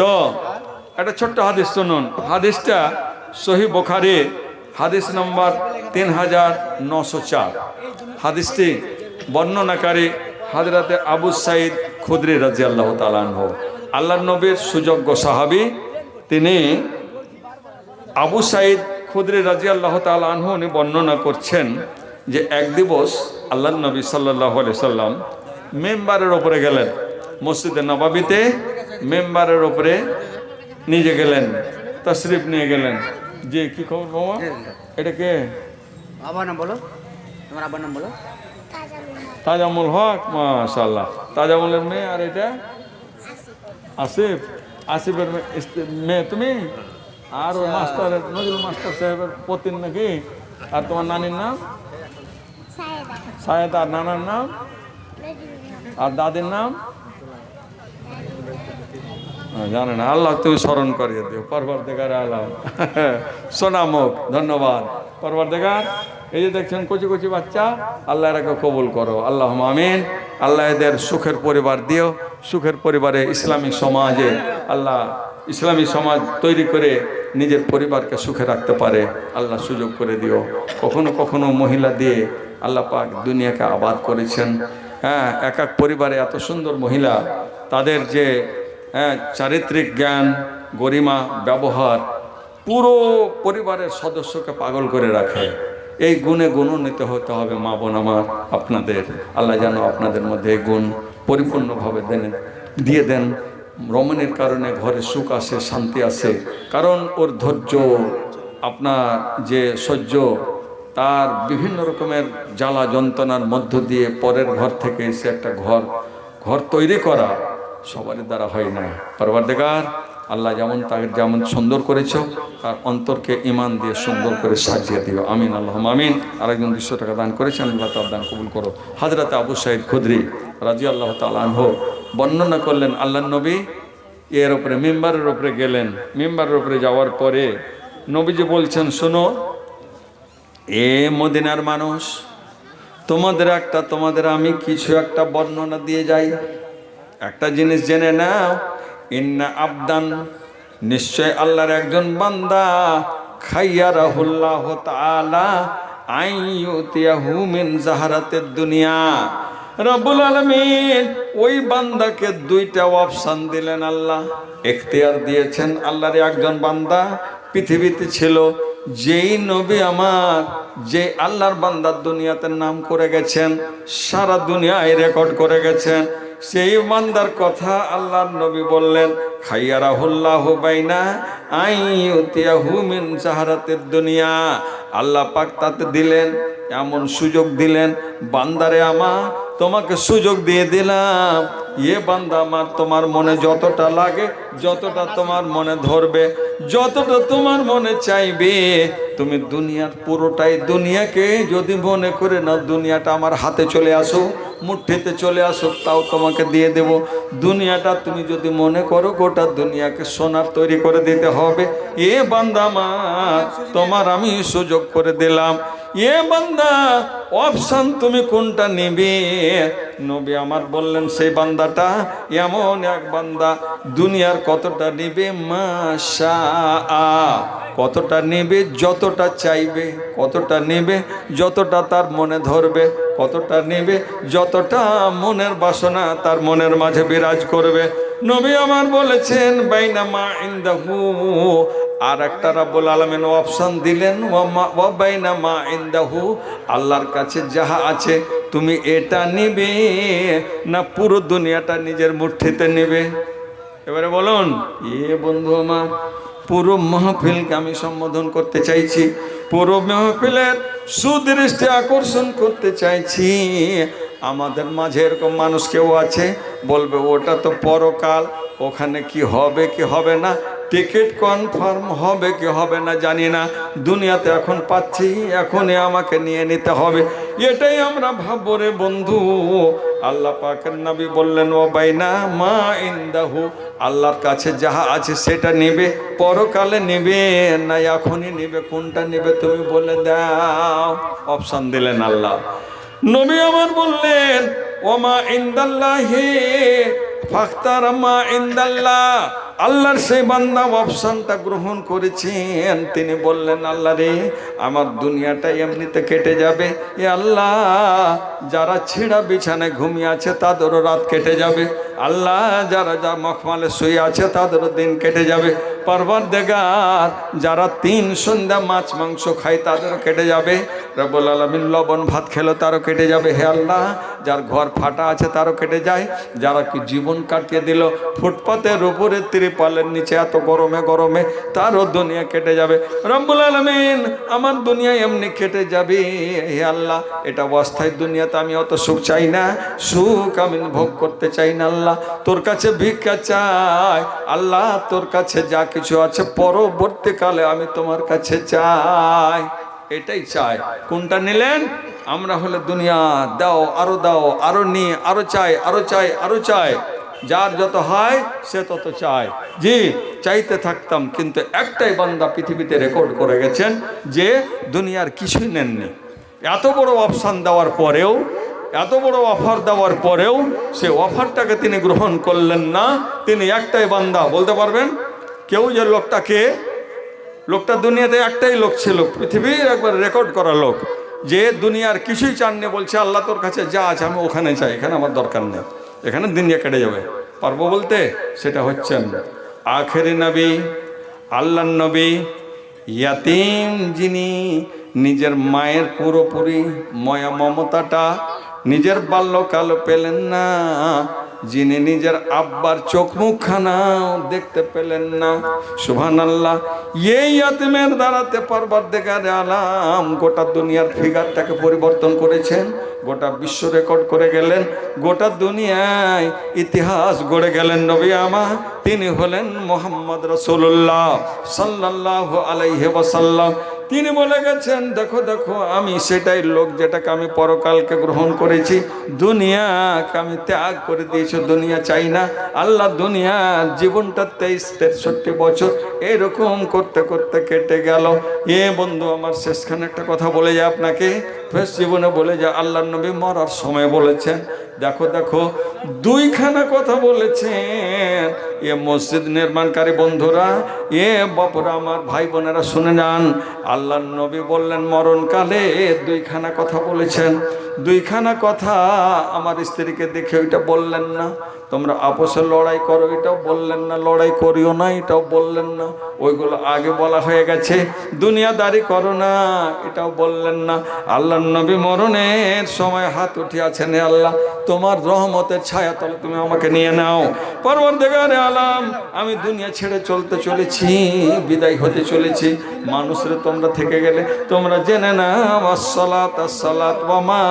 তো, একটা ছোট্ট হাদিস শুনুন। হাদিসটা সহি বোখারে, হাদিস নম্বর তিন হাজার নশো চার। হাদিসটি বর্ণনাকারী হাজরাতে আবু সাইদ খুদরি রাজি আল্লাহ তালানহ আল্লাহ নবীর সুযোগ্য সাহাবি, তিনি আবু সাইদ খুদরি রাজি আল্লাহ তালানহ উনি বর্ণনা করছেন যে এক দিবস আল্লাহ নবী সাল্লাহ সাল্লাম মেম্বারের ওপরে গেলেন মসজিদে নবাবিতে মেম্বারের ওপরে নিজে গেলেন তশরিফ নিয়ে গেলেন। যে কি খবর বাবা? এটা কে? আবার নাম বলো। তোমার আবার নাম বলো। তাজামুল হক মাশাল্লাহ তাজামুলের মেয়ে আর এটা? আসিফ। আসিফের মেয়ে- মেয়ে তুমি? আর ওই মাস্টার নজরুল মাস্টার সাহেবের পতিন নাকি? আর তোমার নানির নাম? সায়দা আর নানার নাম? আর দাদির নাম? জানে না আল্লাহ তুমি স্মরণ করিয়ে দিও। পরবর দেখার আল্লাহ সোনামুখ ধন্যবাদ। পরবর দেখার এই যে দেখছেন কচি কচি বাচ্চা আল্লাহ এরাকে কবুল করো। আল্লাহ আমিন। আল্লাহ এদের সুখের পরিবার দিও। সুখের পরিবারে ইসলামিক সমাজে, আল্লাহ ইসলামী সমাজ তৈরি করে নিজের পরিবারকে সুখে রাখতে পারে। আল্লাহ সুযোগ করে দিও। কখনো কখনো মহিলা দিয়ে আল্লাহ পাক দুনিয়াকে আবাদ করেছেন। হ্যাঁ এক এক পরিবারে এত সুন্দর মহিলা, তাদের যে হ্যাঁ চারিত্রিক জ্ঞান, গরিমা, ব্যবহার, পুরো পরিবারের সদস্যকে পাগল করে রাখে। এই গুণে গুণান্বিত হতে হবে মা বোন আমার, আপনাদের। আল্লাহ যেন আপনাদের মধ্যে এই গুণ পরিপূর্ণভাবে দেন দিয়ে দেন। রমণের কারণে ঘরে সুখ আসে, শান্তি আসে। কারণ ওর ধৈর্য, আপনার যে সহ্য, তার বিভিন্ন রকমের জ্বালা যন্ত্রণার মধ্য দিয়ে পরের ঘর থেকে এসে একটা ঘর ঘর তৈরি করা। সবারই দ্বারা হয় না পরবর্তীকার, আল্লাহ যেমন তাকে যেমন সুন্দর করেছ, তার অন্তরকে ইমান দিয়ে সুন্দর করে সাজিয়ে দিও। আমিন আল্লাহ আমিন। আরেকজন দুশো টাকা দান করেছেন, আল্লাহ তার দান কবুল করো। হাজরাতে আবু সাইদ খুদ্রি রাজি আল্লাহ তালাহ বর্ণনা করলেন আল্লাহ নবী এর ওপরে মেম্বারের ওপরে গেলেন। মেম্বারের ওপরে যাওয়ার পরে নবীজি বলছেন, শোনো, এ মদিনার মানুষ, তোমাদের একটা, তোমাদের আমি কিছু একটা বর্ণনা দিয়ে যাই। একটা জিনিস জেনে নাও, ইন্না আবদান, নিশ্চয় আল্লাহর একজন বান্দা, খাইয়া রাহুল্লাহ মিন জাহারাতের দুনিয়া। ওই বান্দাকে দুইটা অপশান দিলেন আল্লাহ। এখতিয়ার দিয়েছেন একজন বান্দা পৃথিবীতে ছিল, যেই নবী আমার, যে আল্লাহর বান্দার দুনিয়াতে নাম করে গেছেন, সারা দুনিয়ায় রেকর্ড করে গেছেন সেই বান্দার কথা আল্লাহর নবী বললেন মিন জাহারাতের দুনিয়া। আল্লাহ পাক তাতে দিলেন, এমন সুযোগ দিলেন, বান্দারে আমার, তোমাকে সুযোগ দিয়ে দিলাম। এ বান্দা আমার তোমার মনে যতটা লাগে, যতটা তোমার মনে ধরবে, যতটা তোমার মনে চাইবে তুমি দুনিয়ার পুরোটাই দুনিয়াকে যদি মনে করে না দুনিয়াটা আমার হাতে চলে আসো, মুঠিতে চলে আসো তাও তোমাকে দিয়ে দেব। দুনিয়াটা তুমি যদি মনে করো গোটা দুনিয়াকে সোনার তৈরি করে দিতে হবে। এ বান্দা আমার, তোমার আমি সুযোগ করে দিলাম। এ বান্দা, অপশান তুমি কোনটা নেবে? নবী আমার বললেন, সেই বান্দাটা এমন এক বান্দা, দুনিয়ার কতটা নেবে? মাশা কতটা নেবে? যতটা চাইবে, কতটা নেবে? যতটা তার মনে ধরবে কতটা নেবে, যতটা মনের বাসনা তার মনের মাঝে বিরাজ করবে। নবী আমার বলেছেন, বাইনা মা ইন্দাহু। আর একটা রাব্বুল আলমিন অপশন দিলেন বাইনা মা ইন্দাহু। আল্লাহর কাছে যাহা আছে, তুমি এটা নিবে, না পুরো দুনিয়াটা নিজের মুঠিতে নেবে। এবারে বলুন, এ বন্ধু আমার, পুরো মাহফিলকে আমি সম্বোধন করতে চাইছি। পুরো মাহফিলের সুদৃষ্টি আকর্ষণ করতে চাইছি। আমাদের মাঝে এরকম মানুষ কেউ আছে, বলবে, ওটা তো পরকাল, ওখানে কি হবে কি হবে না? টিকিট কনফার্ম হবে, কি হবে না জানি না। দুনিয়াতে এখন পাচ্ছি, এখনই আমাকে নিয়ে নিতে হবে। এটাই আমরা ভাববো রে বন্ধু। আল্লাহ পাকের নবী বললেন, ও বাই না মা ইন্দাহু, আল্লাহর কাছে যাহা আছে সেটা নেবে, পরকালে নেবে না, এখনই নেবে, কোনটা নেবে তুমি বলে দাও। অপশান দিলেন আল্লাহ। নবী আমার বললেন ও মা ইন্দাল্লাহি, ফাখতার মা ইন্দাল্লাহ আল্লাহর সেই বান্দা অপশনটা গ্রহণ করেছেন। তিনি বললেন, আল্লাহ রে, আমার দুনিয়াটা এমনিতে কেটে যাবে। এ আল্লাহ, যারা ছেঁড়া বিছানায় ঘুমিয়ে আছে, তাদেরও রাত কেটে যাবে। আল্লাহ, যারা যা মখমালে শুয়ে আছে, তাদেরও দিন কেটে যাবে। পর্বত দেগার যারা তিন সন্ধ্যা মাছ, মাংস খায়, তাদেরও কেটে যাবে। রব্বুল আলমিন লবণ, ভাত খেলো, তারও কেটে যাবে। হে আল্লাহ, যার ঘর ফাটা আছে, তারও কেটে যায়। যারা কি জীবন কাটিয়ে দিল, ফুটপাতের উপরে ত্রিপালের নিচে এত গরমে গরমে তারও দুনিয়া কেটে যাবে। রব্বুল আলমিন, আমার দুনিয়া এমনি কেটে যাবে। হে আল্লাহ, এটা অস্থায়ী দুনিয়াতে আমি অত সুখ চাই না। সুখ আমি ভোগ করতে চাই না আল্লাহ। তোর কাছে ভিক্ষা চাই। আল্লাহ, তোর কাছে যা কিছু আছে পরবর্তীকালে আমি তোমার কাছে চাই। এটাই চাই। কোনটা নিলেন? আমরা হলে দুনিয়া, দাও, আরও দাও, আরও নিয়ে, আরও চাই আরও চাই আরও চাই। যার যত হয়, সে তত চায়। জি, চাইতে থাকতাম, কিন্তু একটাই বান্দা পৃথিবীতে রেকর্ড করে গেছেন যে দুনিয়ার কিছুই নেননি। এত বড় অপশান দেওয়ার পরেও, এত বড় অফার দেওয়ার পরেও সে অফারটাকে তিনি গ্রহণ করলেন না। তিনি একটাই বান্দা, বলতে পারবেন? কেউ যে লোকটাকে, লোকটা দুনিয়াতে একটাই লোক ছিল, পৃথিবীর একবার রেকর্ড করা লোক, যে দুনিয়ার কিছুই চাননি, বলছে, আল্লাহ তোর কাছে যা আছে, আমি ওখানে চাই এখানে আমার দরকার নেই। এখানে দুনিয়া কেটে যাবে। পারব বলতে সেটা হচ্ছেন আখেরি নবী আল্লাহ নবী, ইয়াতিম যিনি নিজের মায়ের পুরোপুরি ময়া মমতাটা নিজের বাল্যকাল পেলেন না যিনি নিজের আব্বার চোখ মুখখানাও দেখতে পেলেন না। সুভান আল্লাহ এই দ্বারাতে পর্বত দেখারে আলাম গোটা দুনিয়ার ফিগারটাকে পরিবর্তন করেছেন, গোটা বিশ্ব রেকর্ড করে গেলেন, গোটা দুনিয়ায় ইতিহাস গড়ে গেলেন নবী আমা। তিনি হলেন মোহাম্মদ রসুল্লাহ সাল্লাহ আলাইহে ওয়াসাল্লাম। তিনি বলে গেছেন, দেখো দেখো, আমি সেটাই লোক যেটাকে আমি পরকালকে গ্রহণ করেছি। দুনিয়াকে আমি ত্যাগ করে দিয়েছি, দুনিয়া চাই না। আল্লাহ দুনিয়া জীবনটা তেইশ, তেষট্টি বছর এরকম করতে করতে কেটে গেল। এ বন্ধু, আমার শেষখানে একটা কথা বলে যায় আপনাকে। ফেস জীবনে বলে যায় আল্লাহ নবী মরার সময় বলেছেন দেখো দেখো, দুইখানা কথা বলেছেন। এ মসজিদ নির্মাণকারী বন্ধুরা, এ বাপুরা আমার ভাই বোনেরা শুনে যান আল্লাহ নবী বললেন, মরণকালে দুইখানা কথা বলেছেন। দুইখানা কথা আমার স্ত্রীকে দেখে ওইটা বললেন না। তোমরা আপোষে লড়াই করো, এটাও বললেন না, লড়াই করিও না, এটাও বললেন না। ওইগুলো আগে বলা হয়ে গেছে, দুনিয়াদারি করো না, এটাও বললেন না। আল্লাহ নবী মরণের সময় হাত উঠিয়াছেন আল্লাহ, তোমার রহমতের ছায়া তলে তুমি আমাকে নিয়ে নাও। পরবর দেখারে আলাম, আমি দুনিয়া ছেড়ে চলতে চলেছি, বিদায় হতে চলেছি। মানুষরে তোমরা থেকে গেলে, তোমরা জেনে না সালাত সালাত বা মা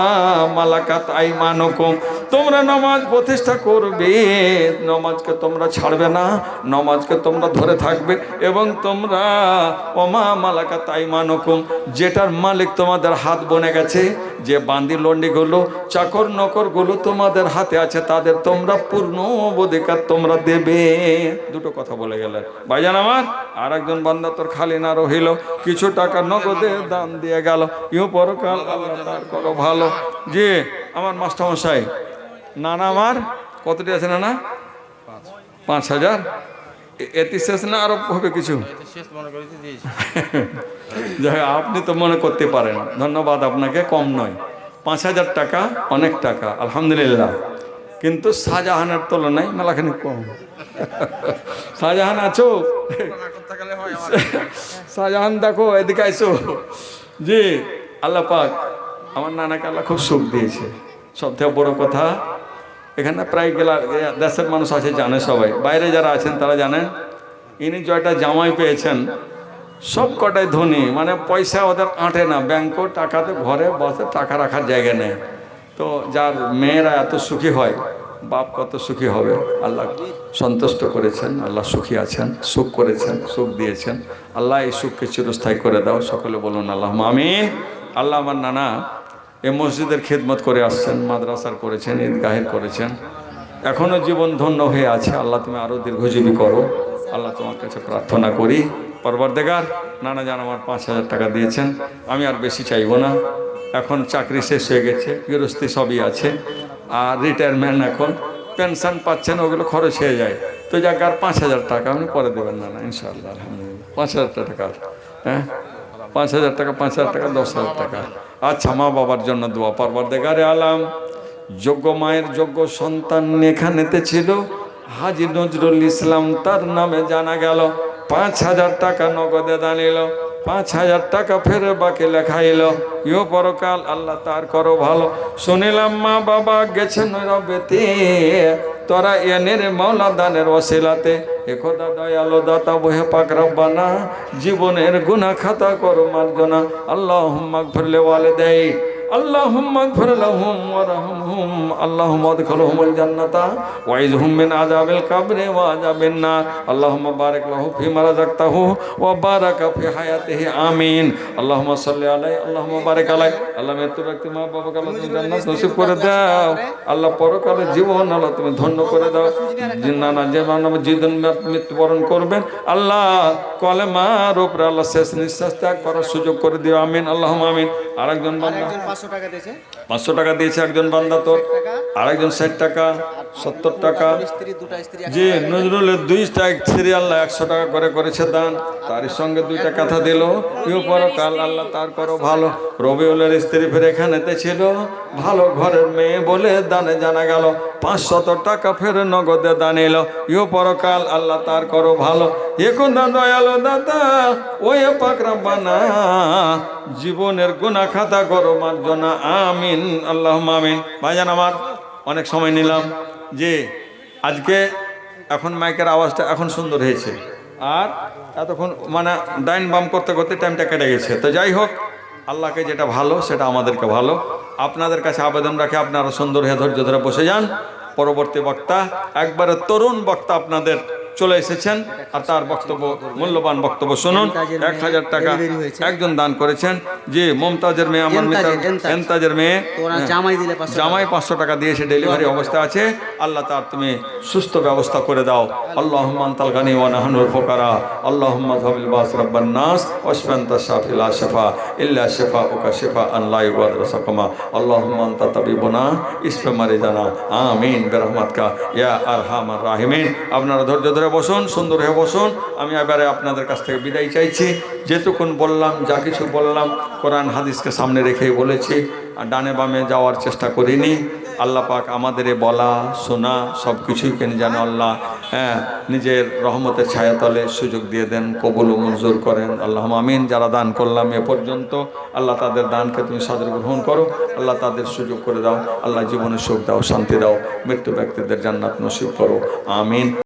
মালাকাত আই মানকম তোমরা নমাজ প্রতিষ্ঠা করবে। নমাজকে তোমরা ছাড়বে না, নমাজকে তোমরা ধরে থাকবে এবং তোমরা, ওমা মালাকা তাই মানকুম যেটার মালিক তোমাদের হাত বনে গেছে, যে বান্দি লন্ডিগুলো, চাকর নকরগুলো তোমাদের হাতে আছে, তাদের তোমরা পূর্ণ অধিকার তোমরা দেবে। দুটো কথা বলে গেলেন ভাইজান আমার আর একজন বান্দা তোর খালি না রহিল, কিছু টাকা নগদে দান দিয়ে গেল। ইউ পরকাল করো ভালো। যে আমার মাস্টারমশাই নানা আমার কতটি আছে নানা? পাঁচ হাজার। এ- এতে শেষ না আরও হবে কিছু? যাই আপনি তো মনে করতে পারেন ধন্যবাদ আপনাকে কম নয়। পাঁচ হাজার টাকা অনেক টাকা আলহামদুলিল্লাহ। কিন্তু শাহজাহানের তুলনায় মেলাখানি কম। শাহজাহান আছো? শাহজাহান দেখো এদিকে আইসো। জি আল্লাহ পাক আমার নানাকে আল্লাহ খুব সুখ দিয়েছে। সব থেকে বড় কথা এখানে প্রায় গেলা দেশের মানুষ আছে, জানে সবাই। বাইরে যারা আছেন, তারা জানেন ইনি জয়টা জামাই পেয়েছেন। সব কটাই ধনী। মানে পয়সা ওদের আঁটে না। ব্যাংকও টাকাতে ঘরে, বসে টাকা রাখার জায়গা নেই। তো যার মেয়েরা এত সুখী হয়, বাপ কত সুখী হবে? আল্লাহ সন্তুষ্ট করেছেন, আল্লাহ সুখী আছেন, সুখ করেছেন, সুখ দিয়েছেন। আল্লাহ এই সুখকে চিরস্থায়ী করে দাও। সকলে বলুন আল্লাহ আমিন। আল্লাহ আমার নানা এ মসজিদের খেদমত করে আসছেন, মাদ্রাসার করেছেন, ঈদগাহের করেছেন। এখনও জীবন ধন্য হয়ে আছে। আল্লাহ তুমি আরও দীর্ঘজীবী করো। আল্লাহ তোমার কাছে প্রার্থনা করি। পরবার পরবর্দেগার নানা জান আমার পাঁচ হাজার টাকা দিয়েছেন। আমি আর বেশি চাইব না। এখন চাকরি শেষ হয়ে গেছে, গৃহস্থী সবই আছে। আর রিটায়ারমেন্ট এখন পেনশন পাচ্ছেন, ওগুলো খরচ হয়ে যায়। তো যাক, আর পাঁচ হাজার টাকা আপনি পরে দেবেন না না, ইনশাআল্লাহ, আলহামদুলিল্লাহ। পাঁচ হাজার টাকা হ্যাঁ? পাঁচ হাজার টাকা, পাঁচ হাজার টাকা, দশ হাজার টাকা। আচ্ছা মা বাবার জন্য দোয়া পারবার দেখারে আলাম। যোগ্য মায়ের যোগ্য সন্তান এখানেতে ছিল। হাজি নজরুল ইসলাম তার নামে জানা গেল। পাঁচ হাজার টাকা নগদে দাঁড়িল পাঁচ হাজার টাকা ফেরে বাকি লেখাইল। ইও পরকাল আল্লাহ তার করো ভালো। শুনিলাম মা বাবা গেছেন তোরা এনের মাওলা দানের ওসিলাতে। একদা দয়ালো দাতা বহে পাক রব্বানা জীবনের গুনাহ খাতা করো মার্জনা। আল্লাহ মাগফিরলে ওয়ালিদাই اللهم اغفر لهم وارحمهم اللهم ادخلهم الجنة وعزهم من عذاب القبر وعذاب النار اللهم بارك له فيما رزقته وبارك في حياته آمين اللهم صل عليه اللهم بارك عليه আল্লাহ মৃত্যু ব্যক্তি মা বাবাকে আল্লাহ তুমি জান্নাত নসিব করে দাও আল্লাহ পরকালে জীবন আল্লাহ তুমি ধন্য করে দাও না না যে মানব যেদিন মৃত্যুবরণ করবেন আল্লাহ কলেমার উপরে আল্লাহ শেষ নিঃশ্বাস ত্যাগ করার সুযোগ করে দিও আমিন আল্লাহ আমিন আরেকজন বান্দা একজন পাঁচশো টাকা দিয়েছে। একজন বান্দা তোর আরেকজন ষাট টাকা সত্তর টাকা। স্ত্রী স্ত্রী জি নজরুলের দুইটা সিরিয়াল একশো টাকা করে করেছে দান। তার সঙ্গে দুইটা কথা দিল। কেউ পরো কাল আল্লাহ তার করো ভালো। রবিউলের স্ত্রী ফের এখানেতে ছিল। ভালো ঘরের মেয়ে বলে দানে জানা গেল। পাঁচ পাঁচশত টাকা ফের নগদে দান এলো। ইও পরকাল আল্লাহ তার করো ভালো। এখন দয়ালো দাদা ওয়ে পাকরা বানা। জীবনের গুনা খাতা করো মার্জনা আমিন আল্লাহ আমিন। ভাইজান, আমার অনেক সময় নিলাম যে আজকে এখন মাইকের আওয়াজটা এখন সুন্দর হয়েছে। আর এতক্ষণ মানে ডাইন বাম করতে করতে টাইমটা কেটে গেছে। তো যাই হোক, আল্লাহকে যেটা ভালো, সেটা আমাদেরকে ভালো। আপনাদের কাছে আবেদন রাখে, আপনারা সুন্দর হয়ে ধৈর্য ধরে বসে যান। পরবর্তী বক্তা, একবারে তরুণ বক্তা আপনাদের চলে এসেছেন আর তার বক্তব্য মূল্যবান বক্তব্য শুনুন। এক হাজার টাকা একজন দান করেছেন। যে মমতাজের মেয়ে আমার। এন্তাজের মেয়ে। জামাই পাঁচশো জামাই পাঁচশো টাকা দিয়েছে ডেলিভারি অবস্থা আছে। আল্লাহ তার তুমি সুস্থ ব্যবস্থা করে দাও। আল্লাহ তাল গানি ওয়ানাহানুর ফোকারা। আল্লাহ বাস রব্বান নাস। ওসফান্ত শাফিল শেফা। ইল্লা শেফা ওকা শেফা আল্লাহ ইবাদ রসকমা। আল্লাহ তা তাবিবনা। ইসফে মারি জানা আমিন। বেরহমাত কা ইয়া আর হামার রাহিমিন। আপনারা ধৈর্য ধরে বসুন, সুন্দর হয়ে বসুন। আমি এবারে আপনাদের কাছ থেকে বিদায় চাইছি। যেটুকুন বললাম, যা কিছু বললাম, কোরআন হাদিসকে সামনে রেখেই বলেছি। আর ডানে বামে যাওয়ার চেষ্টা করিনি। আল্লাহ পাক আমাদের বলা, শোনা সব কিছুই কেন যেন আল্লাহ হ্যাঁ নিজের রহমতের ছায়াতলে সুযোগ দিয়ে দেন, কবুল ও মঞ্জুর করেন। আল্লাহ আমিন। যারা দান করলাম এ পর্যন্ত, আল্লাহ তাদের দানকে তুমি সাদর গ্রহণ করো। আল্লাহ তাদের সুযোগ করে দাও। আল্লাহ জীবনে সুখ দাও, শান্তি দাও। মৃত্যু ব্যক্তিদের জান্নাত নসিব করো। আমিন।